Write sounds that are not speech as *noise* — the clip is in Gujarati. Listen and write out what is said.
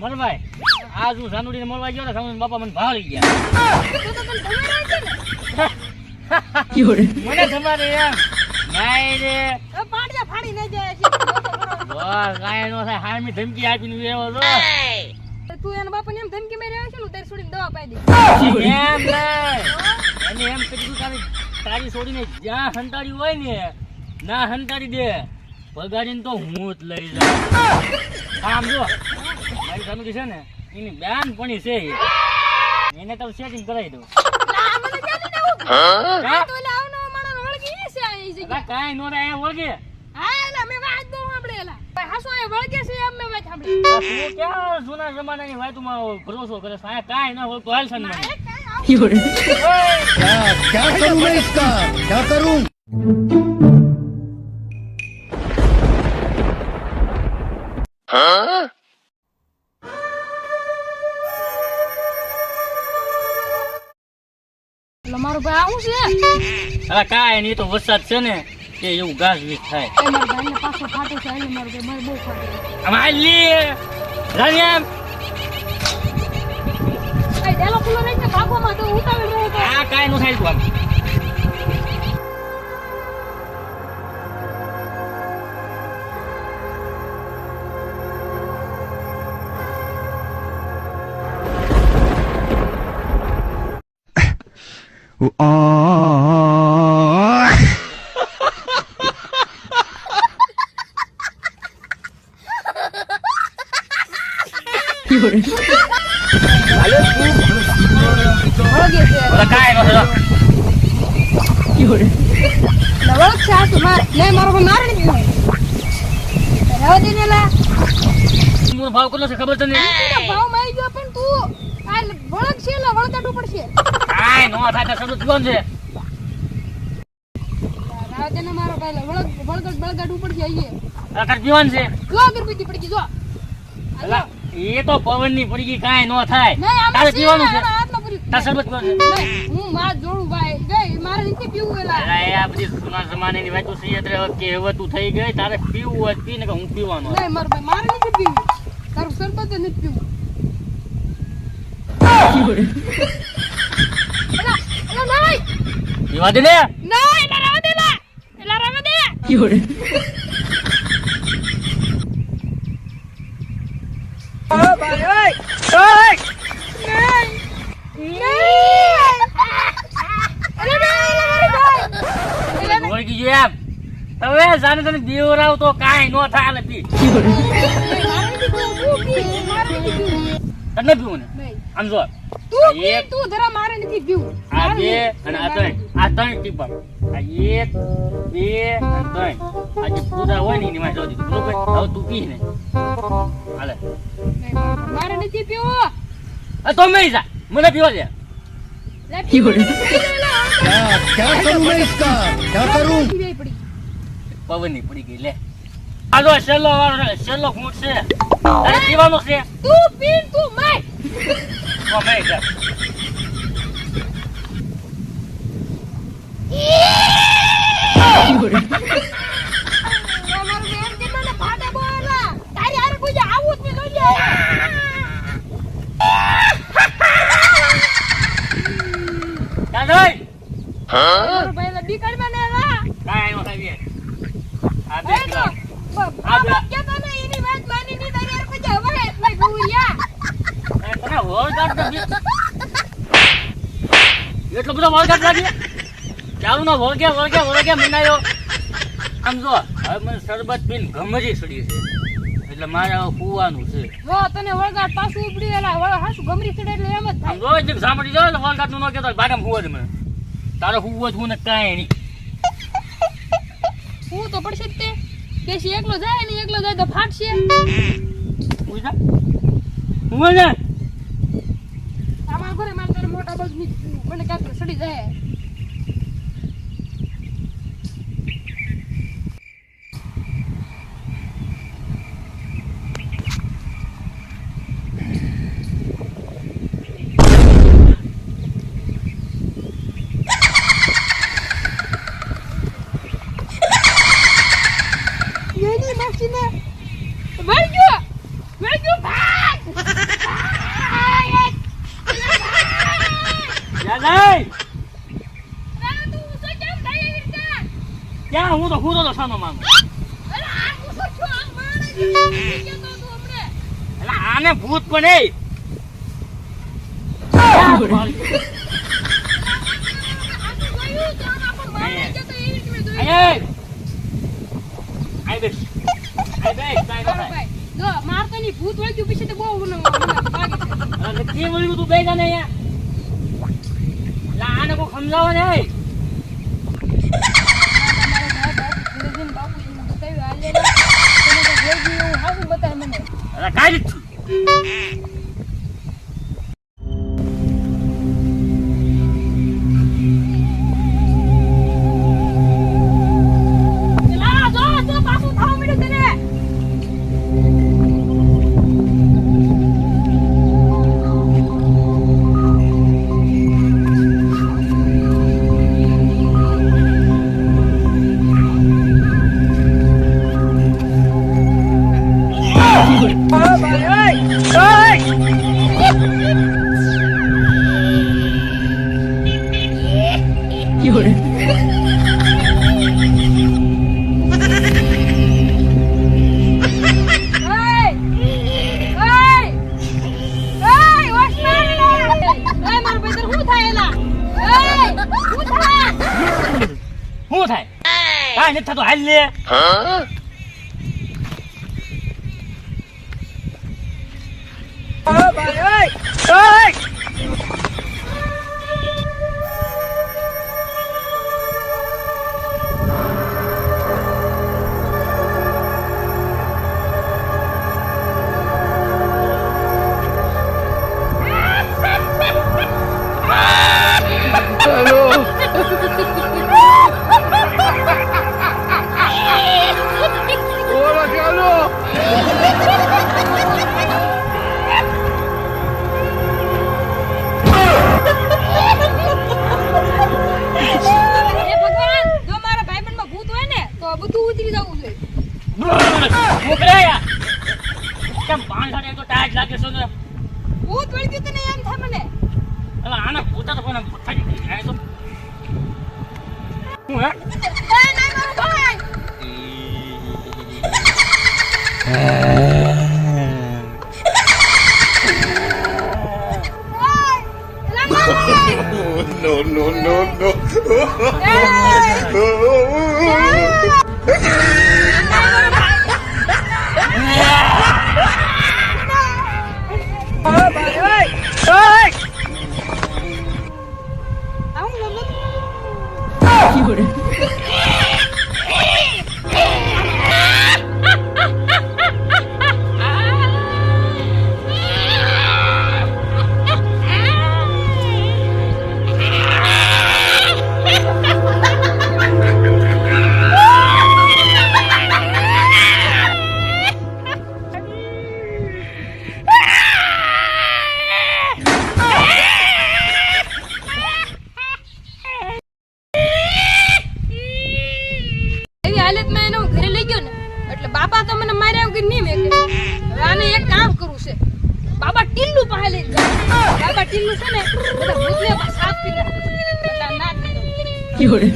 મરભાઈ આ હું સાનુડીને મળવા ગયો ને બાપા મને ભાવ ગયા. ને મને તમારે એમ નાઈ રે. હવે ફાડી ન જાય કાંઈ નો થાય હામી ધમકી આપીને છો. તું એના બાપાને એમ ધમકી મેં આવ્યો છે ને તારી છોડીને દવા પાઈ દે. એમ નહીં. એને એમ કીધું તારી તારી છોડીને જ્યાં હંતાડી હોય ને ના સંતાડી દે. બગાડીને તો હું જ લઈ જાઉં. આમ જો મારી સામે છે ને એની બેન પણ છે એ. એને તો સેટિંગ કરાવી દઉં લા, આ મને ક્યાંથી નવું? હા? આ તો ઓલા આવનારા માણસ વળગી છે આ એ જગ્યાએ. અલા કાંઈ નો રે અહીંયા વળગે હા, એલા, મેં વાત બહુ સાંભળેલા. ભાઈ, હાસુ અહીંયા વળગે છે એમ મેં વાત સાંભળી. આ તું ક્યાં જૂના જમાનાની વાતમાં ભરોસો કરે છે અહીંયા કાંઈ ના વળતું હાલ છે ને મને. એ કાંઈ આવું. क्या क्या करूं मैं इसका क्या करूं એટલે ભાઈ આવું છે? અલા કાંઈ નહીં તો વરસાદ છે ને કે એવું ઘાસ વીજ થાય. એ ભાઈને પાછો ફાટે છે એટલે મારો ભાઈ બહુ ફાટે છે. લી. રાણિયા એ ડેલો ખુલ્લો રહી છે ભાગવામાં તો. રહ્યો આ કાંઈ નું થાય તું ભાવ કેટલો છે ખબર છે ને એનો ભાવમાં આવી ગયો પણ તું આ છે પડશે. નો થાય તો છે. ને મારો ભાઈ પડશે તાર છે. જો અગરબત્તી પડી ગઈ જો. અલા એ તો પવનની પડી ગઈ કાંઈ નો થાય. તારે પીવાનું છે. આના હાથમાં પૂરી. તાર શરબત પીવાનું છે. હું માર જોડું ભાઈ. ગઈ મારે નથી પીવું એલા. એ આ બધી જૂના જમાનાની વાતો છે એટલે કહેવતું થઈ ગઈ તારે પીવું હોય તો ને કે હું પીવાનો નહીં મારો ભાઈ મારે નથી પીવું. તારું શરબત નથી પીવું. પીવા દે ને નહીં. એલા રહેવા દે એલા એલા રહેવા દે એલા મારો ભાઈ ગયો એમ. હવે જાને તને દેવરાવ તો કાંઈ નો થાય નથી. તને પીવું ને? નહીં. આમ જો તું પી, એક તું જરા મારે નથી પીવું. આ મારે બે નથી- અને આ ત્રણ આ ત્રણ ટીપા આ એક બે અને ત્રણ આ જે પૂરા હોય ને એની માં જોડી દીધું બરોબર હવે તું પી ને હાલે નહીં, મારે- મારે નથી પીવું. આ તો મેં જા મને પીવા દે લે, પી લે, લે, क्या क्या करूं मैं इसका क्या करूं પીવાય પડી. પવન ની પડી ગઈ લે આ જો છેલ્લો વાળો છે, છેલ્લો ફૂટ છે તારે પીવાનો છે તું પી, તું માય. તો મેં જા મારું બેન કેટલો ને ફાટે બોલા. તારી હારે કોઈ દી આવું જ નહીં, જોઈ લે. ચાલ મારો ભાઈ એટલે બીકડમાં ને લા. કાંઈ નો થાય બે. આ બે એ તો, પીવા. બ- બાબા કહેતો ને એની વાત માની નહીં, તારી હારે કોઈ દી હવે એટલે ગૌરિયા. એ તને વળગાડ તો બી- એટલો બધો વળગાટ લાગી ચાલુ નો વળગે વળગે વળગે મનાયો. આમ જો હવે મને શરબત પીને ગમરી સડી છે. એટલે મારે હવે છે. જો તને વળગાટ પાછું ઉપડી એલા વળ હાસુ ગમરી ચડે એટલે એમ જ થાય. જો એટલે સાંભળી જાવ એટલે વળગાટનું ન કેતો બાગામ હુવા દે મને. તારે હુવો જ હું ને કાંઈ નહીં. હું તો પડશે જ તે. કેસી એકલો જાય ને એકલો જાય તો ફાટશે. હું જા. હું જા. આમાં ઘરે મારે મોટા બસ મને કાંક સડી જાય એની માસીને વળગ્યો વળગ્યો ભાગ નહીં ના, તું ઊંચો કેમ થાય એવી રીતે? ક્યાં હું તો હું તો સાનો માંગુ તું આને ભૂત પણ એ. ક્યાં ભાળી? આ તો જોયું તો આમ આપણને મારવા કહેતો એવી રીતે મેં જોયું. આય આય બેસ આય બેસ કાંઈ ન બરાબર થાય. ભાઈ. જો, મારતો નહીં, ભૂત વળગ્યું પછી તો બહુ મને- મને ભાગે છે. અરે કેમ વળ્યું તું બેસા ને અહીંયા લા આને કોઈ સમજાવો ને તમારે ભાઈ બાપુ, ધીરે-ધીરે બાપુજીને બતાવ્યું, હાલ લે લે. તમે તો જે બી એવું હાચું બતાવે મને. અરે ઓય! ઓય! ઓય, હોશ માર લે! ઓય, મારા ભાઈ તને શું થાય એલા? ઓય, શું થાય? શું થાય કાંઈ નથી થતું હાલ લે હે ઓય ઓય ઉતરી જવું જોઈએ. મોકલે યાર કેમ સાથે તો ટાઈટ લાગે છે ને ભૂત વળગ્યું તને એમ થાય મને. અલા આને પોતા તો કોને થઈ જાય તો હું હે એ, ના, મારો ભાઈ! *laughs* *laughs* No, no, no, no. થઈ Fiore.